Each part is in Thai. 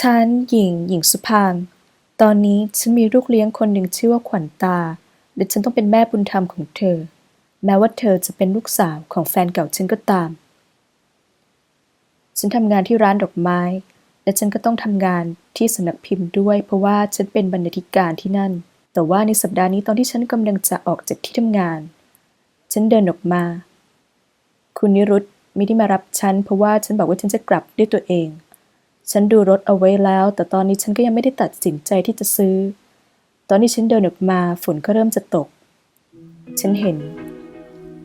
ฉันหญิง หญิงสุพางตอนนี้ฉันมีลูกเลี้ยงคนหนึ่งชื่อว่าขวัญตา และฉันต้องเป็นแม่บุญธรรมของเธอ แม้ว่าเธอจะเป็นลูกสาวของแฟนเก่าฉันก็ตาม ฉันทำงานที่ร้านดอกไม้ และฉันก็ต้องทำงานที่สำนักพิมพ์ด้วย เพราะว่าฉันเป็นบรรณาธิการที่นั่น แต่ว่าในสัปดาห์นี้ตอนที่ฉันกำลังจะออกจากที่ทำงาน ฉันเดินออกมา คุณนิรุตไม่ได้มารับฉันเพราะว่าฉันบอกว่าฉันจะกลับด้วยตัวเอง ฉันดูรถเอาไว้แล้ว แต่ตอนนี้ฉันก็ยังไม่ได้ตัดสินใจที่จะซื้อ ตอนที่ฉันเดินออกมาฝนก็เริ่มจะตก ฉันเห็น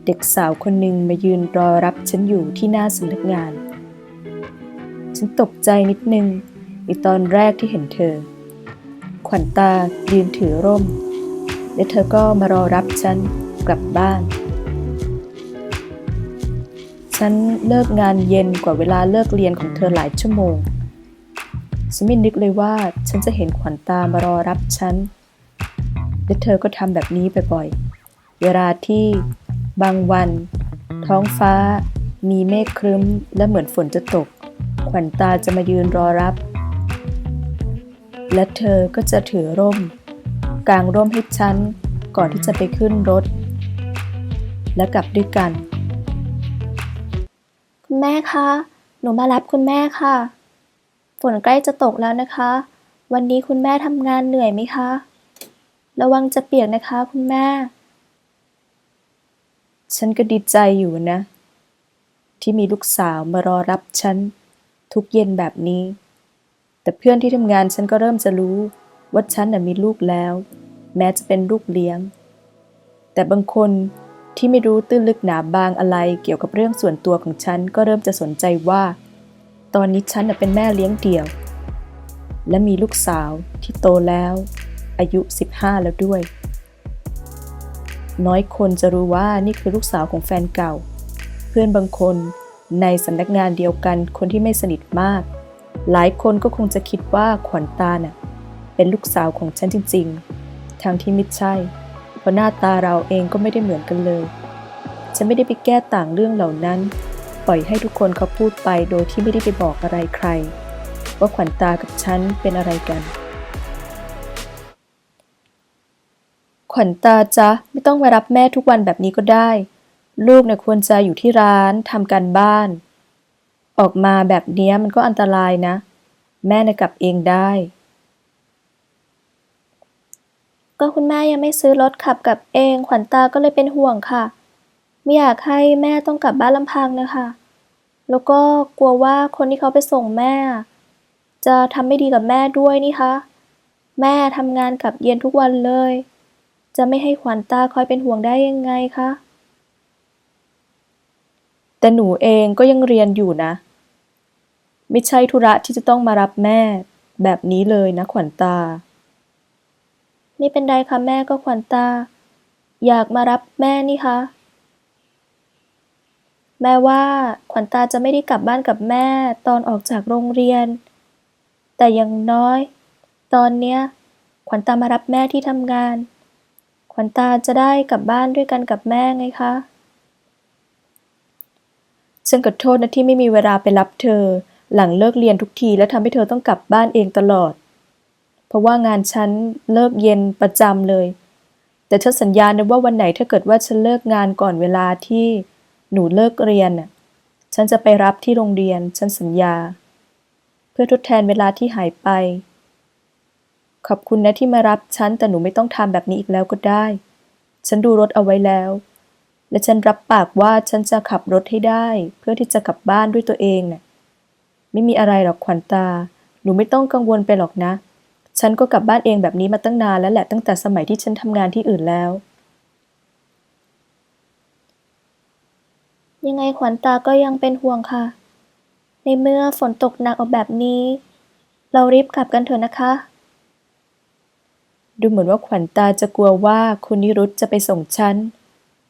เด็กสาวคนหนึ่งมายืนรอรับฉันอยู่ที่หน้าสำนักงาน ฉันตกใจนิดนึงในตอนแรกที่เห็นเธอ ขวัญตายืนถือร่ม และเธอก็มารอรับฉันกลับบ้าน ฉันเลิกงานเย็นกว่าเวลาเลิกเรียนของเธอหลายชั่วโมง ฉันไม่นึกเลยว่าฉันจะเห็นขวัญตามารอรับฉัน และเธอก็ทำแบบนี้บ่อยๆ เวลาที่บางวัน ท้องฟ้า มีเมฆครึ้ม และเหมือนฝนจะตก ขวัญตาจะมายืนรอรับ และเธอก็จะถือร่ม กางร่มให้ฉัน ก่อนที่จะไปขึ้นรถ และกลับด้วยกัน คุณแม่คะ หนูมารับคุณแม่ค่ะ นใกล้จะตกแล้วนะคะ วันนี้คุณแม่ทำงานเหนื่อยไหมคะ ระวังจะเปียกนะคะคุณแม่ ฉันก็ดีใจอยู่นะ ที่มีลูกสาวมารอรับฉัน ทุกเย็นแบบนี้ แต่เพื่อนที่ทำงานฉันก็เริ่มจะรู้ว่าฉันน่ะมีลูกแล้ว แม้จะเป็นลูกเลี้ยง แต่บางคนที่ไม่รู้ตื้นลึกหนาบางอะไรเกี่ยวกับเรื่องส่วนตัวของฉันก็เริ่มจะสนใจว่า ตอนนี้ฉันเป็นแม่เลี้ยงเดี่ยว และมีลูกสาวที่โตแล้ว อายุ 15 แล้วด้วย น้อยคนจะรู้ว่านี่คือลูกสาวของแฟนเก่า เพื่อนบางคนในสำนักงานเดียวกันคนที่ไม่สนิทมาก หลายคนก็คงจะคิดว่าขวัญตาน่ะเป็นลูกสาวของฉันจริงๆ ทางที่ไม่ใช่ เพราะหน้าตาเราเองก็ไม่ได้เหมือนกันเลย ฉันไม่ได้ไปแก้ต่างเรื่องเหล่านั้น ปล่อยให้ทุกคนเขาพูดไปโดยที่ไม่ได้ไปบอกอะไรใคร ว่าขวัญตากับฉันเป็นอะไรกัน ขวัญตาจ๊ะไม่ต้องมารับแม่ทุกวันแบบนี้ก็ได้ ลูกเนี่ยควรจะอยู่ที่ร้านทำการบ้าน ออกมาแบบเนี้ยมันก็อันตรายนะ แม่น่ะกลับเองได้ ก็คุณแม่ยังไม่ซื้อรถขับกลับเอง ขวัญตาก็เลยเป็นห่วงค่ะ ไม่อยากให้แม่ต้องกลับบ้านลำพังนะคะ แล้วก็กลัวว่าคนที่เขาไปส่งแม่ จะทำไม่ดีกับแม่ด้วยนี่คะ แม่ทำงานกลับเย็นทุกวันเลย จะไม่ให้ขวัญตาคอยเป็นห่วงได้ยังไงคะ แต่หนูเองก็ยังเรียนอยู่นะ ไม่ใช่ธุระที่จะต้องมารับแม่ แบบนี้เลยนะขวัญตา ไม่เป็นไรค่ะแม่ก็ขวัญตา อยากมารับแม่นี่คะ แม่ว่าขวัญตาจะไม่ได้กลับบ้านกับแม่ตอนออกจากโรงเรียน แต่อย่างน้อย ตอนเนี้ยขวัญตามารับแม่ที่ทำงาน ขวัญตาจะได้กลับบ้านด้วยกันกับแม่ไงคะฉันขอโทษนะที่ไม่มีเวลาไปรับเธอ หลังเลิกเรียนทุกทีและทำให้เธอต้องกลับบ้านเองตลอด เพราะว่างานฉันเลิกเย็นประจำเลย แต่ฉันสัญญานะว่าวันไหนถ้าเกิดว่าฉันเลิกงานก่อนเวลาที่ หนูเลิกเรียนน่ะฉันจะไปรับที่โรงเรียน ฉันสัญญา เพื่อทดแทนเวลาที่หายไป ขอบคุณนะที่มารับฉัน แต่หนูไม่ต้องทำแบบนี้อีกแล้วก็ได้ ฉันดูรถเอาไว้แล้ว และฉันรับปากว่าฉันจะขับรถให้ได้ เพื่อที่จะกลับบ้านด้วยตัวเองน่ะ ไม่มีอะไรหรอกขวัญตา หนูไม่ต้องกังวลไปหรอกนะ ฉันก็กลับบ้านเองแบบนี้มาตั้งนานแล้วแหละตั้งแต่สมัยที่ฉันทำงานที่อื่นแล้ว ยังไงขวัญตาก็ยังเป็นห่วงค่ะ ในเมื่อฝนตกหนักออกแบบนี้ เรารีบกลับกันเถอะนะคะ ดูเหมือนว่าขวัญตาจะกลัวว่าคุณนิรุตจะไปส่งฉัน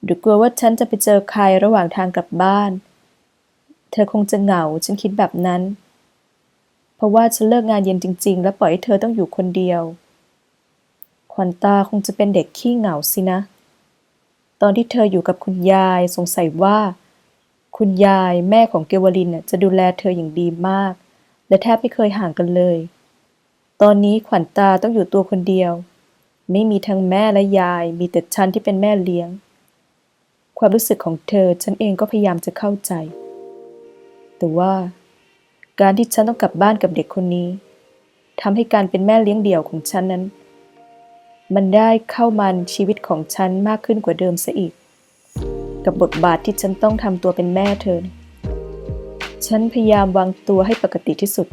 หรือกลัวว่าฉันจะไปเจอใครระหว่างทางกลับบ้าน เธอคงจะเหงาฉันคิดแบบนั้น เพราะว่าฉันเลิกงานเย็นจริง ๆ และปล่อยให้เธอต้องอยู่คนเดียว ขวัญตาคงจะเป็นเด็กขี้เหงาสินะตอนที่เธออยู่กับคุณยายสงสัยว่า คุณยายแม่ของเกวลินจะดูแลเธออย่างดีมาก และแทบไม่เคยห่างกันเลย ตอนนี้ขวัญตาต้องอยู่ตัวคนเดียว ไม่มีทั้งแม่และยาย มีแต่ฉันที่เป็นแม่เลี้ยง ความรู้สึกของเธอฉันเองก็พยายามจะเข้าใจ แต่ว่า การที่ฉันต้องกลับบ้านกับเด็กคนนี้ทำให้การเป็นแม่เลี้ยงเดี่ยวของฉันนั้น มันได้เข้ามาในชีวิตของฉันมากขึ้นกว่าเดิมซะอีก กับบทบาทที่ฉันต้องทำตัวเป็นแม่เธอ ฉันพยายามวางตัวให้ปกติที่สุด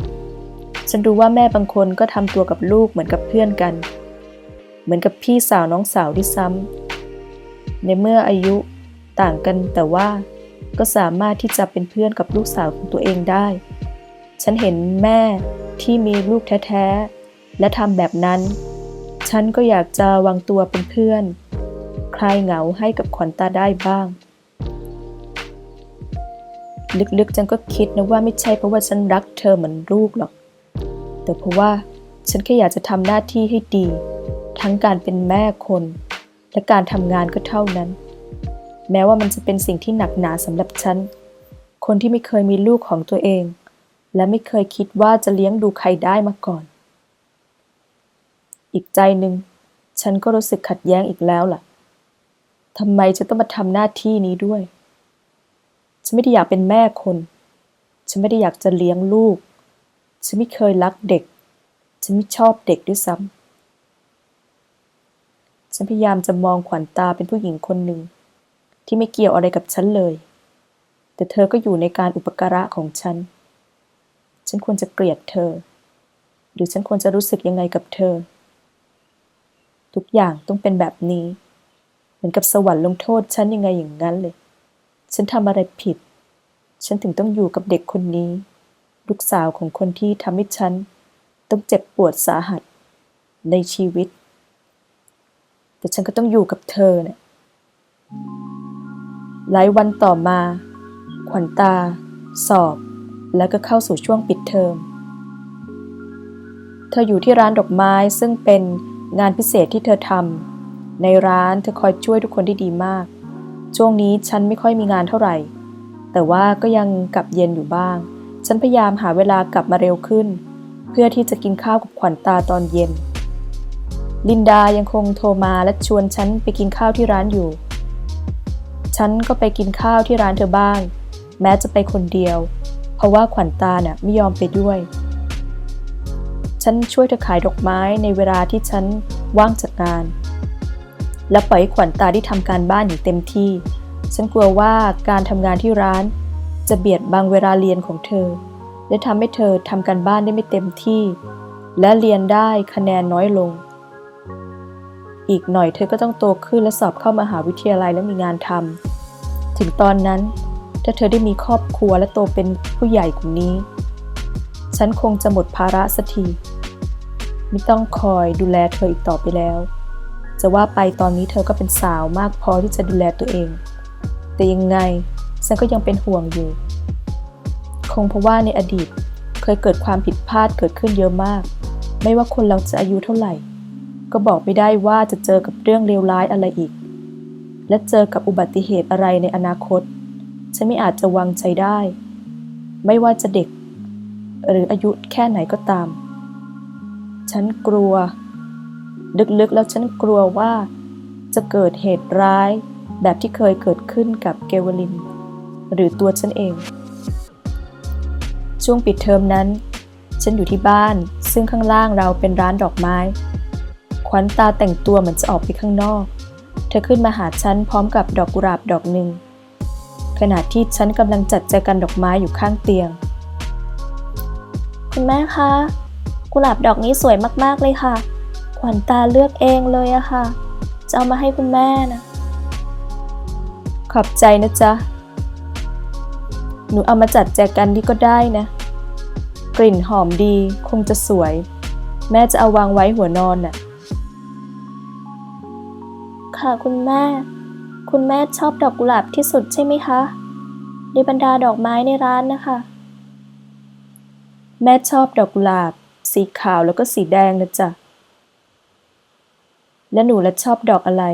ฉันรู้ว่าแม่บางคนก็ทำตัวกับลูกเหมือนกับเพื่อนกัน เหมือนกับพี่สาวน้องสาวที่ซ้ำในเมื่ออายุต่างกันแต่ว่าก็สามารถที่จะเป็นเพื่อนกับลูกสาวของตัวเองได้ ฉันเห็นแม่ที่มีลูกแท้ๆ และทำแบบนั้น ฉันก็อยากจะวางตัวเป็นเพื่อนคลายเหงาให้กับขวัญตาได้บ้าง ลึกๆ ฉันก็คิดนะว่าไม่ใช่เพราะว่าฉันรักเธอเหมือนลูกหรอก แต่เพราะว่าฉันแค่อยากจะทำหน้าที่ให้ดี ทั้งการเป็นแม่คน และการทำงานก็เท่านั้น แม้ว่ามันจะเป็นสิ่งที่หนักหนาสำหรับฉัน คนที่ไม่เคยมีลูกของตัวเอง และไม่เคยคิดว่าจะเลี้ยงดูใครได้มาก่อน อีกใจหนึ่งฉันก็รู้สึกขัดแย้งอีกแล้วล่ะทำไมจะต้องมาทำหน้าที่นี้ด้วย ฉันไม่ได้อยากเป็นแม่คน ฉันไม่ได้อยากจะเลี้ยงลูก ฉันไม่เคยรักเด็ก ฉันไม่ชอบเด็กด้วยซ้ำ ฉันพยายามจะมองขวัญตาเป็นผู้หญิงคนหนึ่ง ที่ไม่เกี่ยวอะไรกับฉันเลย แต่เธอก็อยู่ในการอุปการะของฉัน ฉันควรจะเกลียดเธอ หรือฉันควรจะรู้สึกยังไงกับเธอ ทุกอย่างต้องเป็นแบบนี้ เหมือนกับสวรรค์ลงโทษฉันยังไงอย่างนั้นเลย ฉันทำอะไรผิด ฉันถึงต้องอยู่กับเด็กคนนี้ ลูกสาวของคนที่ทำให้ฉัน ต้องเจ็บปวดสาหัส ในชีวิต แต่ฉันก็ต้องอยู่กับเธอเนี่ยหลายวันต่อมา ขวัญตา สอบ แล้วก็เข้าสู่ช่วงปิดเทอม เธออยู่ที่ร้านดอกไม้ซึ่งเป็นงานพิเศษที่เธอทำในร้านเธอคอยช่วยทุกคนได้ดีมาก ช่วงนี้ฉันไม่ค่อยมีงานเท่าไหร่ แต่ว่าก็ยังกลับเย็นอยู่บ้าง ฉันพยายามหาเวลากลับมาเร็วขึ้น เพื่อที่จะกินข้าวกับขวัญตาตอนเย็น ลินดายังคงโทรมาและชวนฉันไปกินข้าวที่ร้านอยู่ ฉันก็ไปกินข้าวที่ร้านเธอบ้าง แม้จะไปคนเดียว เพราะว่าขวัญตาเนี่ยไม่ยอมไปด้วย ฉันช่วยเธอขายดอกไม้ในเวลาที่ฉันว่างจากงาน และปล่อยให้ขวัญตาที่ทำการบ้านอย่างเต็มที่ ฉันกลัวว่าการทำงานที่ร้าน จะเบียดบังเวลาเรียนของเธอ และทำให้เธอทำการบ้านได้ไม่เต็มที่ และเรียนได้คะแนนน้อยลง อีกหน่อยเธอก็ต้องโตขึ้นและสอบเข้ามหาวิทยาลัยและมีงานทำถึงตอนนั้น ถ้าเธอได้มีครอบครัวและโตเป็นผู้ใหญ่กว่านี้ ฉันคงจะหมดภาระสักทีไม่ต้องคอยดูแลเธออีกต่อไปแล้ว จะว่าไปตอนนี้เธอก็เป็นสาวมากพอที่จะดูแลตัวเอง แต่ยังไงฉันก็ยังเป็นห่วงอยู่ คงเพราะว่าในอดีตเคยเกิดความผิดพลาดเกิดขึ้นเยอะมาก ไม่ว่าคนเราจะอายุเท่าไหร่ ก็บอกไม่ได้ว่าจะเจอกับเรื่องเลวร้ายอะไรอีก และเจอกับอุบัติเหตุอะไรในอนาคต ฉันไม่อาจจะวางใจได้ ไม่ว่าจะเด็ก หรืออายุแค่ไหนก็ตาม ฉันกลัว ลึกๆ แล้วฉันกลัวว่าจะเกิดเหตุร้ายแบบที่เคยเกิดขึ้นกับเกวลิน หรือตัวฉันเอง ช่วงปิดเทอมนั้น ฉันอยู่ที่บ้าน ซึ่งข้างล่างเราเป็นร้านดอกไม้ ขวัญตาแต่งตัวเหมือนจะออกไปข้างนอก เธอขึ้นมาหาฉันพร้อมกับดอกกุหลาบดอกหนึ่งขณะที่ฉันกำลังจัดแจกันดอกไม้อยู่ข้างเตียง คุณแม่คะ กุหลาบดอกนี้สวยมากๆเลยค่ะ ขวัญตาเลือกเองเลยอะค่ะ จะเอามาให้คุณแม่นะ ขอบใจนะจ๊ะ หนูเอามาจัดแจกันที่ก็ได้นะ กลิ่นหอมดีคงจะสวย แม่จะเอาวางไว้หัวนอนน่ะ ค่ะคุณแม่ คุณแม่ชอบดอกกุหลาบที่สุดใช่ไหมคะในบรรดาดอกไม้ในร้านนะคะ แม่ชอบดอกกุหลาบ สีขาวแล้วก็สีแดงนะจ๊ะ และหนูละชอบดอกอะไร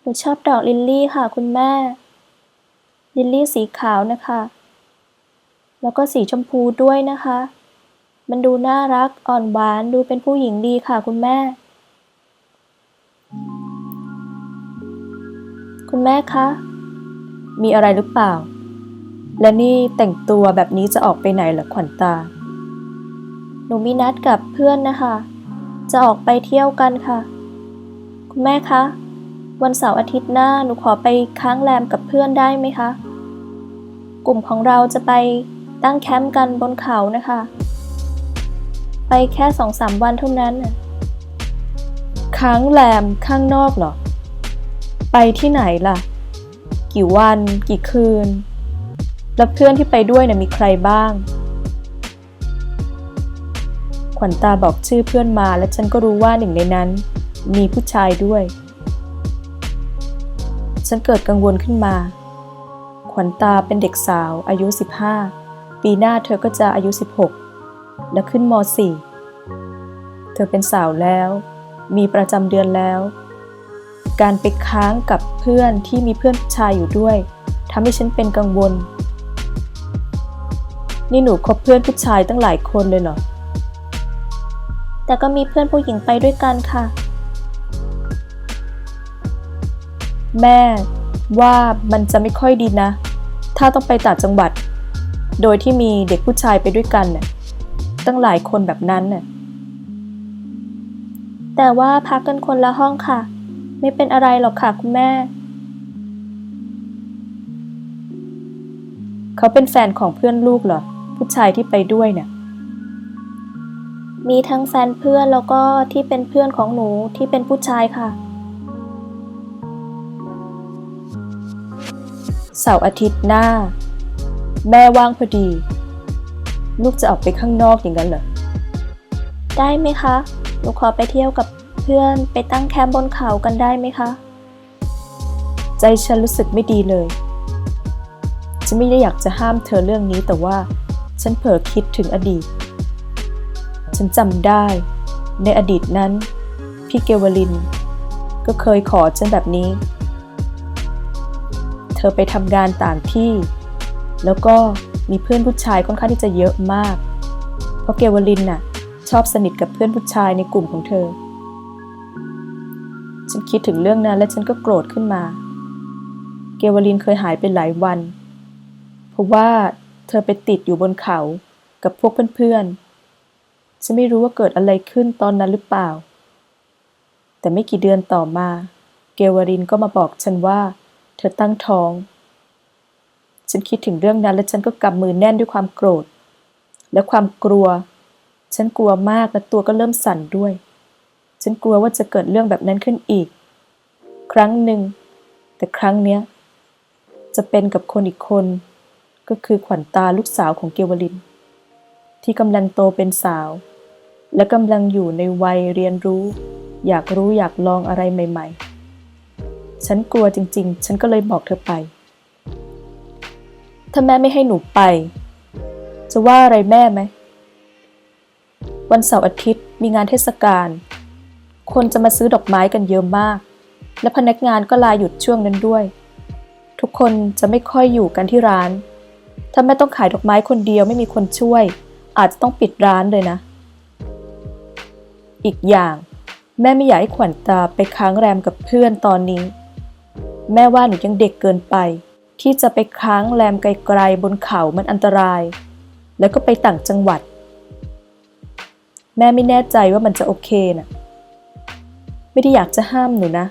หนูชอบดอกลิลลี่ค่ะ คุณแม่ ลิลลี่สีขาวนะคะ แล้วก็สีชมพูด้วยนะคะ มันดูน่ารักอ่อนหวานดูเป็นผู้หญิงดีค่ะ คุณแม่ คุณแม่คะ มีอะไรหรือเปล่า และนี่แต่งตัวแบบนี้จะออกไปไหนเหรอขวัญตา หนูมีนัดกับเพื่อนนะคะ จะออกไปเที่ยวกันค่ะ คุณแม่คะ วันเสาร์อาทิตย์หน้าหนูขอไปค้างแรมกับเพื่อนได้ไหมคะ กลุ่มของเราจะไปตั้งแคมป์กันบนเขานะคะ ไปแค่สองสามวันเท่านั้นน่ะค้างแรมข้างนอกเหรอ ไปที่ไหนล่ะ กี่วัน กี่คืน แล้วเพื่อนที่ไปด้วยนี่ยมีใครบ้าง วัญตาบอกชื่อเพื่อนมา และฉันก็รู้ว่าหนึ่งในนั้น มีผู้ชายด้วย ฉันเกิดกังวลขึ้นมา ขวัญตาเป็นเด็กสาวอายุ 15 ปีหน้าเธอก็จะอายุ 16 และขึ้นม .4 เธอเป็นสาวแล้ว มีประจำเดือนแล้ว การไปค้างกับเพื่อนที่มีเพื่อนชายอยู่ด้วยทำให้ฉันเป็นกังวลนี่หนูคบเพื่อนผู้ชายตั้งหลายคนเลยเหรอ แต่ก็มีเพื่อนผู้หญิงไปด้วยกันค่ะ แม่ว่ามันจะไม่ค่อยดีนะ ถ้าต้องไปต่างจังหวัด โดยที่มีเด็กผู้ชายไปด้วยกันน่ะตั้งหลายคนแบบนั้นน่ะแต่ว่าพักกันคนละห้องค่ะ ไม่เป็นอะไรหรอกค่ะคุณแม่ เขาเป็นแฟนของเพื่อนลูกเหรอ ผู้ชายที่ไปด้วยเนี่ย มีทั้งแฟนเพื่อนแล้วก็ที่เป็นเพื่อนของหนูที่เป็นผู้ชายค่ะ เสาร์อาทิตย์หน้า แม่ว่างพอดี ลูกจะออกไปข้างนอกอย่างนั้นเหรอ ได้ไหมคะ หนูขอไปเที่ยวกับเพื่อนไปตั้งแคมป์บนเขากันได้ไหมคะ ใจฉันรู้สึกไม่ดีเลย ฉันไม่ได้อยากจะห้ามเธอเรื่องนี้แต่ว่าฉันเผลอคิดถึงอดีต ฉันจำได้ ในอดีตนั้น พี่เกวลิน ก็เคยขอฉันแบบนี้ เธอไปทำงานต่างที่ แล้วก็มีเพื่อนผู้ชายค่อนข้างที่จะเยอะมาก เพราะเกวลินน่ะ ชอบสนิทกับเพื่อนผู้ชายในกลุ่มของเธอ ฉันคิดถึงเรื่องนั้นและฉันก็โกรธขึ้นมา เกวลินเคยหายไปหลายวัน เพราะว่าเธอไปติดอยู่บนเขากับพวกเพื่อนๆ ฉันไม่รู้ว่าเกิดอะไรขึ้นตอนนั้นหรือเปล่า แต่ไม่กี่เดือนต่อมา เกวลินก็มาบอกฉันว่า เธอตั้งท้อง ฉันคิดถึงเรื่องนั้นและฉันก็กำมือแน่นด้วยความโกรธ และความกลัว ฉันกลัวมากและตัวก็เริ่มสั่นด้วย ฉันกลัวว่าจะเกิดเรื่องแบบนั้นขึ้นอีก ครั้งหนึ่ง แต่ครั้งเนี้ยจะเป็นกับคนอีกคน ก็คือขวัญตาลูกสาวของเกวลิน ที่กำลังโตเป็นสาว และกำลังอยู่ในวัยเรียนรู้ อยากรู้อยากลองอะไรใหม่ ๆ ฉันกลัวจริง ๆ ฉันก็เลยบอกเธอไป ถ้าแม่ไม่ให้หนูไป จะว่าอะไรแม่ไหม วันเสาร์อาทิตย์มีงานเทศกาล คนจะมาซื้อดอกไม้กันเยอะมาก และพนักงานก็ลาหยุดช่วงนั้นด้วย ทุกคนจะไม่ค่อยอยู่กันที่ร้าน ถ้าแม่ต้องขายดอกไม้คนเดียวไม่มีคนช่วย อาจจะต้องปิดร้านเลยนะ อีกอย่าง แม่ไม่อยากให้ขวัญตาไปค้างแรมกับเพื่อนตอนนี้ แม่ว่าหนูยังเด็กเกินไป ที่จะไปค้างแรมไกลๆบนเขามันอันตราย แล้วก็ไปต่างจังหวัด แม่ไม่แน่ใจว่ามันจะโอเคน่ะ ไม่ได้อยากจะห้ามหนูนะ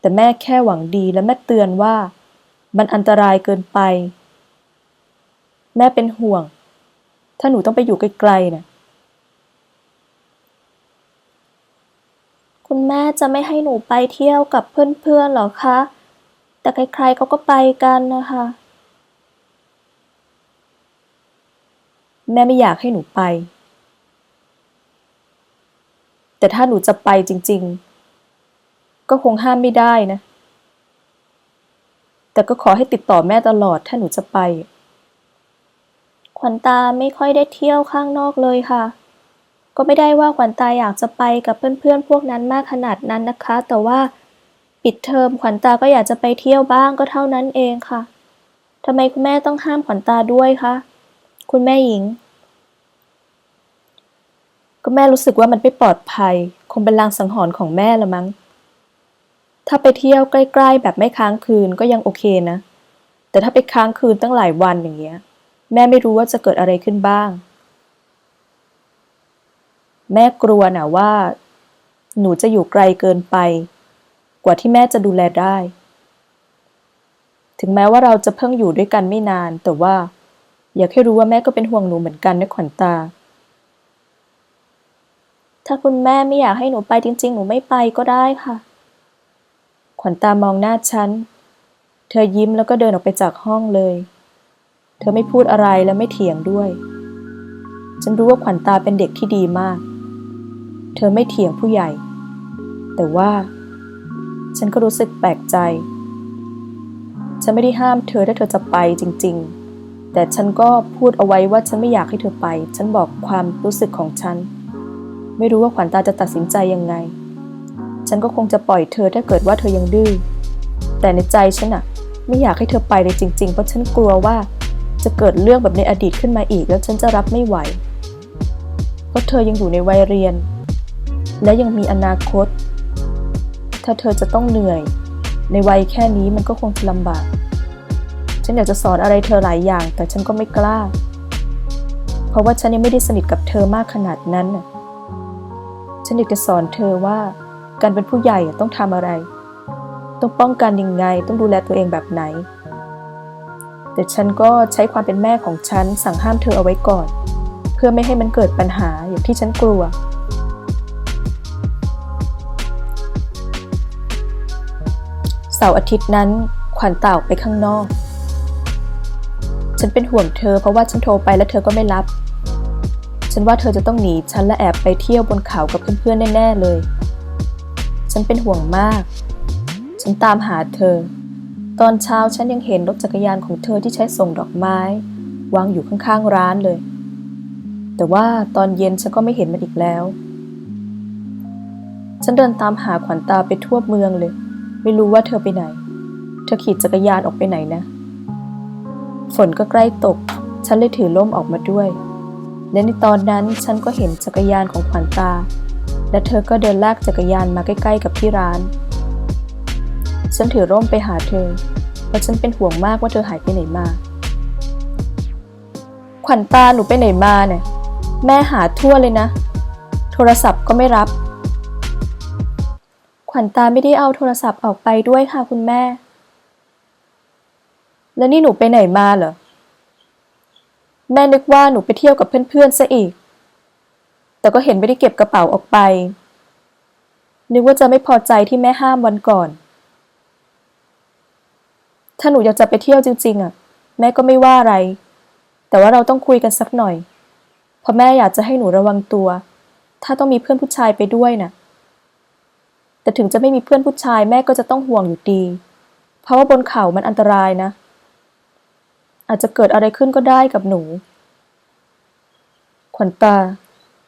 แต่แม่แค่หวังดีและแม่เตือนว่า มันอันตรายเกินไป แม่เป็นห่วง ถ้าหนูต้องไปอยู่ไกลๆน่ะ คุณแม่จะไม่ให้หนูไปเที่ยวกับเพื่อนๆหรอคะ แต่ใครๆเขาก็ไปกันนะคะ แม่ไม่อยากให้หนูไป แต่ถ้าหนูจะไปจริงๆ ก็คงห้ามไม่ได้นะ แต่ก็ขอให้ติดต่อแม่ตลอดถ้าหนูจะไป ขวัญตาไม่ค่อยได้เที่ยวข้างนอกเลยค่ะ ก็ไม่ได้ว่าขวัญตาอยากจะไปกับเพื่อนๆพวกนั้นมากขนาดนั้นนะคะ แต่ว่าปิดเทอมขวัญตาก็อยากจะไปเที่ยวบ้างก็เท่านั้นเองค่ะทำไมคุณแม่ต้องห้ามขวัญตาด้วยคะคุณแม่หญิงก็แม่รู้สึกว่ามันไม่ปลอดภัย คงเป็นลางสังหรณ์ของแม่ละมั้ง ถ้าไปเที่ยวใกล้ ๆ แบบไม่ค้างคืนก็ยังโอเคนะ แต่ถ้าไปค้างคืนตั้งหลายวันอย่างเงี้ย แม่ไม่รู้ว่าจะเกิดอะไรขึ้นบ้าง แม่กลัวนะว่า หนูจะอยู่ไกลเกินไป กว่าที่แม่จะดูแลได้ ถึงแม้ว่าเราจะเพิ่งอยู่ด้วยกันไม่นาน แต่ว่า อยากให้รู้ว่าแม่ก็เป็นห่วงหนูเหมือนกันนะขวัญตา ถ้าคุณแม่ไม่อยากให้หนูไปจริง ๆ หนูไม่ไปก็ได้ค่ะ ขวัญตามองหน้าฉัน เธอยิ้มแล้วก็เดินออกไปจากห้องเลย เธอไม่พูดอะไรและไม่เถียงด้วย ฉันรู้ว่าขวัญตาเป็นเด็กที่ดีมาก เธอไม่เถียงผู้ใหญ่ แต่ว่า ฉันก็รู้สึกแปลกใจ ฉันไม่ได้ห้ามเธอถ้าเธอจะไปจริง ๆ แต่ฉันก็พูดเอาไว้ว่าฉันไม่อยากให้เธอไป ฉันบอกความรู้สึกของฉัน ไม่รู้ว่าขวัญตาจะตัดสินใจยังไง ฉันก็คงจะปล่อยเธอถ้าเกิดว่าเธอยังดื้อ แต่ในใจฉันอะไม่อยากให้เธอไปเลยจริง ๆ เพราะฉันกลัวว่าจะเกิดเรื่องแบบในอดีตขึ้นมาอีกแล้วฉันจะรับไม่ไหว เพราะเธอยังอยู่ในวัยเรียน และยังมีอนาคต ถ้าเธอจะต้องเหนื่อย ในวัยแค่นี้มันก็คงจะลำบาก ฉันอยากจะสอนอะไรเธอหลายอย่าง แต่ฉันก็ไม่กล้า เพราะว่าฉันยังไม่ได้สนิทกับเธอมากขนาดนั้น ฉันอยากจะสอนเธอว่า การเป็นผู้ใหญ่ต้องทำอะไร ต้องป้องกันยังไง ต้องดูแลตัวเองแบบไหน แต่ฉันก็ใช้ความเป็นแม่ของฉันสั่งห้ามเธอเอาไว้ก่อน เพื่อไม่ให้มันเกิดปัญหาอย่างที่ฉันกลัว เสาร์อาทิตย์นั้นขวัญตาออกไปข้างนอก ฉันเป็นห่วงเธอเพราะว่าฉันโทรไปแล้วเธอก็ไม่รับ ฉันว่าเธอจะต้องหนีฉันและแอบไปเที่ยวบนเขากับเพื่อนๆแน่ๆเลย ฉันเป็นห่วงมาก ฉันตามหาเธอ ตอนเช้าฉันยังเห็นรถจักรยานของเธอที่ใช้ส่งดอกไม้ วางอยู่ข้างๆร้านเลย แต่ว่าตอนเย็นฉันก็ไม่เห็นมันอีกแล้ว ฉันเดินตามหาขวัญตาไปทั่วเมืองเลย ไม่รู้ว่าเธอไปไหน เธอขี่จักรยานออกไปไหนนะ ฝนก็ใกล้ตก ฉันเลยถือร่มออกมาด้วย และในตอนนั้นฉันก็เห็นจักรยานของขวัญตา และเธอก็เดินลากจักรยานมาใกล้ ๆ กับที่ร้าน ฉันถือร่มไปหาเธอ เพราะฉันเป็นห่วงมากว่าเธอหายไปไหนมา ขวัญตาหนูไปไหนมาเนี่ย แม่หาทั่วเลยนะ โทรศัพท์ก็ไม่รับ ขวัญตาไม่ได้เอาโทรศัพท์ออกไปด้วยค่ะคุณแม่ แล้วนี่หนูไปไหนมาเหรอ แม่นึกว่าหนูไปเที่ยวกับเพื่อนๆซะอีก แต่ก็เห็นไม่ได้เก็บกระเป๋าออกไป นึกว่าจะไม่พอใจที่แม่ห้ามวันก่อน ถ้าหนูอยากจะไปเที่ยวจริงๆอะ แม่ก็ไม่ว่าอะไร แต่ว่าเราต้องคุยกันสักหน่อย เพราะแม่อยากจะให้หนูระวังตัว ถ้าต้องมีเพื่อนผู้ชายไปด้วยน่ะ แต่ถึงจะไม่มีเพื่อนผู้ชายแม่ก็จะต้องห่วงอยู่ดี เพราะว่าบนเขามันอันตรายนะ อาจจะเกิดอะไรขึ้นก็ได้กับหนู ขวัญตา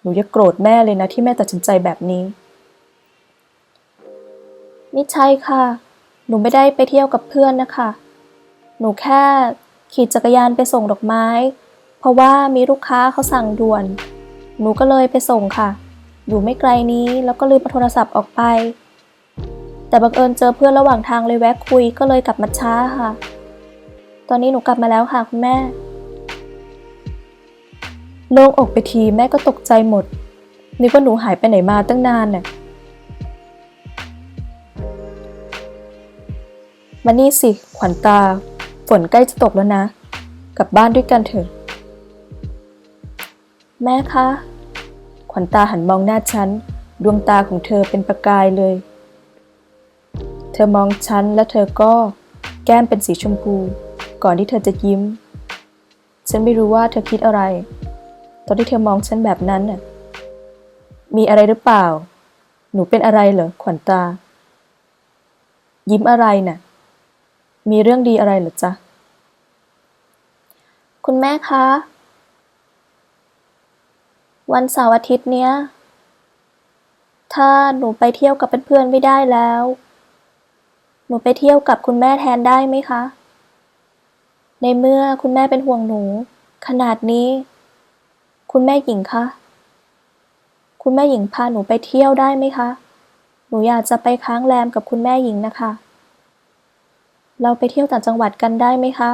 หนูอย่าโกรธแม่เลยนะที่แม่ตัดสินใจแบบนี้ไม่ใช่ค่ะ หนูไม่ได้ไปเที่ยวกับเพื่อนนะคะ หนูแค่ขี่จักรยานไปส่งดอกไม้ เพราะว่ามีลูกค้าเขาสั่งด่วน หนูก็เลยไปส่งค่ะ อยู่ไม่ไกลนี้แล้วก็ลืมเอาโทรศัพท์ออกไป แต่บังเอิญเจอเพื่อนระหว่างทางเลยแวะคุยก็เลยกลับมาช้าค่ะ ตอนนี้หนูกลับมาแล้วค่ะคุณแม่ โล่งอกไปทีแม่ก็ตกใจหมดนึกว่าหนูหายไปไหนมาตั้งนานน่ะมานี่สิ ขวัญตา ฝนใกล้จะตกแล้วนะ กลับบ้านด้วยกันเถอะ แม่คะ ขวัญตาหันมองหน้าฉัน ดวงตาของเธอเป็นประกายเลย เธอมองฉันและเธอก็แก้มเป็นสีชมพู ก่อนที่เธอจะยิ้ม ฉันไม่รู้ว่าเธอคิดอะไร ตอนที่เธอมองฉันแบบนั้นน่ะมีอะไรหรือเปล่า หนูเป็นอะไรเหรอขวัญตา ยิ้มอะไรน่ะ มีเรื่องดีอะไรเหรอจ๊ะ คุณแม่คะ วันเสาร์อาทิตย์เนี้ย ถ้าหนูไปเที่ยวกับเพื่อนๆไม่ได้แล้ว นูไปเที่ยวกับคุณแม่แทนได้ไหมคะ ในเมื่อคุณแม่เป็นห่วงหนู ขนาดนี้ คุณแม่หญิงคะ คุณแม่หญิงพาหนูไปเที่ยวได้ไหมคะ หนูอยากจะไปค้างแรมกับคุณแม่หญิงนะคะ เราไปเที่ยวต่างจังหวัดกันได้ไหมคะ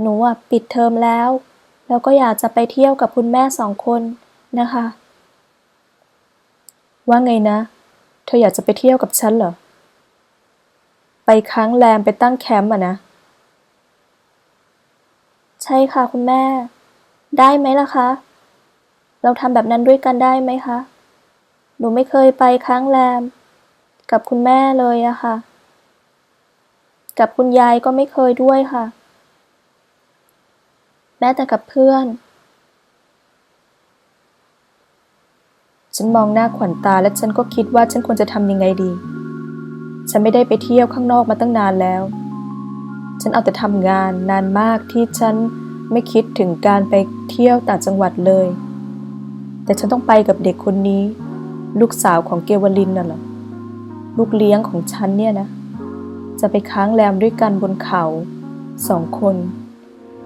หนูอะปิดเทอมแล้ว แล้วก็อยากจะไปเที่ยวกับคุณแม่สองคนนะคะ ว่าไงนะ เธออยากจะไปเที่ยวกับฉันเหรอ ไปค้างแรมไปตั้งแคมป์อะนะ ใช่ค่ะคุณแม่ ได้ไหมล่ะคะ เราทำแบบนั้นด้วยกันได้ไหมคะ หนูไม่เคยไปค้างแรม กับคุณแม่เลยอะค่ะ กับคุณยายก็ไม่เคยด้วยค่ะ แม้แต่กับเพื่อน ฉันมองหน้าขวัญตาและฉันก็คิดว่าฉันควรจะทำยังไงดี ฉันไม่ได้ไปเที่ยวข้างนอกมาตั้งนานแล้ว ฉันเอาแต่ทำงานนานมากที่ฉันไม่คิดถึงการไปเที่ยวต่างจังหวัดเลย แต่ฉันต้องไปกับเด็กคนนี้ ลูกสาวของเกวลินน่ะเหรอ ลูกเลี้ยงของฉันเนี่ยนะ จะไปค้างแรมด้วยกันบนเขาสองคน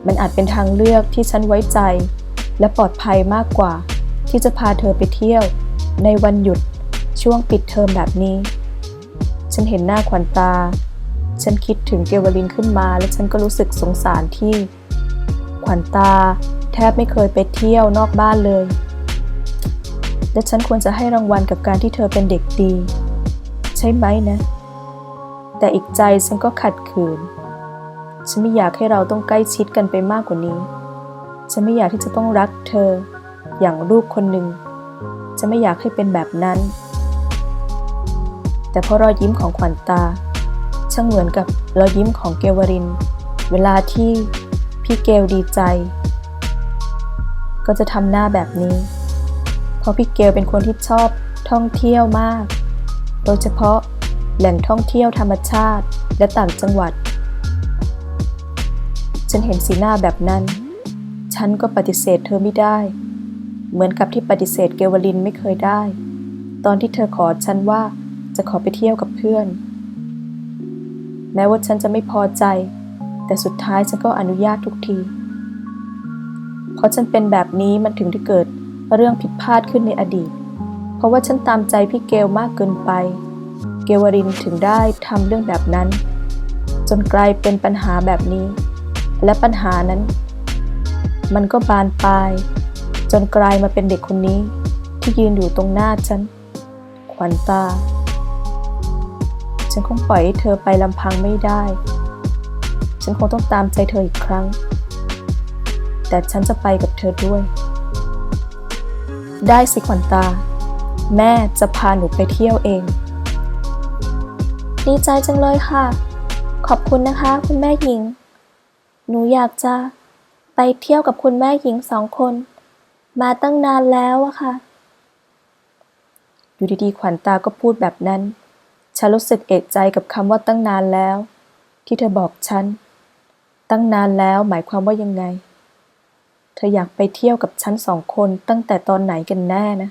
มันอาจเป็นทางเลือกที่ฉันไว้ใจ และปลอดภัยมากกว่า ที่จะพาเธอไปเที่ยว ในวันหยุดช่วงปิดเทอมแบบนี้ ฉันเห็นหน้าขวัญตา ฉันคิดถึงเกวลินขึ้นมา และฉันก็รู้สึกสงสารที่ ขวัญตา แทบไม่เคยไปเที่ยวนอกบ้านเลย และฉันควรจะให้รางวัลกับการที่เธอเป็นเด็กดี ใช่ไหมนะ แต่อีกใจฉันก็ขัดขืน ฉันไม่อยากให้เราต้องใกล้ชิดกันไปมากกว่านี้ ฉันไม่อยากที่จะต้องรักเธอ อย่างลูกคนหนึ่ง จะไม่อยากให้เป็นแบบนั้น แต่เพราะรอยยิ้มของขวัญตา ช่างเหมือนกับรอยยิ้มของเกวริน เวลาที่พี่เกลดีใจ ก็จะทำหน้าแบบนี้ เพราะพี่เกลเป็นคนที่ชอบท่องเที่ยวมาก โดยเฉพาะแหล่งท่องเที่ยวธรรมชาติและต่างจังหวัด ฉันเห็นสีหน้าแบบนั้น ฉันก็ปฏิเสธเธอไม่ได้ เหมือนกับที่ปฏิเสธเกวลินไม่เคยได้ ตอนที่เธอขอฉันว่า จะขอไปเที่ยวกับเพื่อน แม้ว่าฉันจะไม่พอใจ แต่สุดท้ายฉันก็อนุญาตทุกที เพราะฉันเป็นแบบนี้มันถึงได้เกิดเรื่องผิดพลาดขึ้นในอดีต เพราะว่าฉันตามใจพี่เกลมากเกินไป เกวรินถึงได้ทำเรื่องแบบนั้น จนกลายเป็นปัญหาแบบนี้ และปัญหานั้น มันก็บานปลาย จนกลายมาเป็นเด็กคนนี้ที่ยืนอยู่ตรงหน้าฉัน ขวัญตา ฉันคงปล่อยให้เธอไปลำพังไม่ได้ ฉันคงต้องตามใจเธออีกครั้ง แต่ฉันจะไปกับเธอด้วย ได้สิขวัญตา แม่จะพาหนูไปเที่ยวเอง ดีใจจังเลยค่ะ ขอบคุณนะคะ คุณแม่หญิง หนูอยากจะไปเที่ยวกับคุณแม่หญิงสองคน มาตั้งนานแล้วอะค่ะ อยู่ดีๆ ขวัญตาก็พูดแบบนั้น ฉันรู้สึกเอกใจกับคำว่าตั้งนานแล้ว ที่เธอบอกฉัน ตั้งนานแล้วหมายความว่ายังไง เธออยากไปเที่ยวกับฉันสองคนตั้งแต่ตอนไหนกันแน่นะ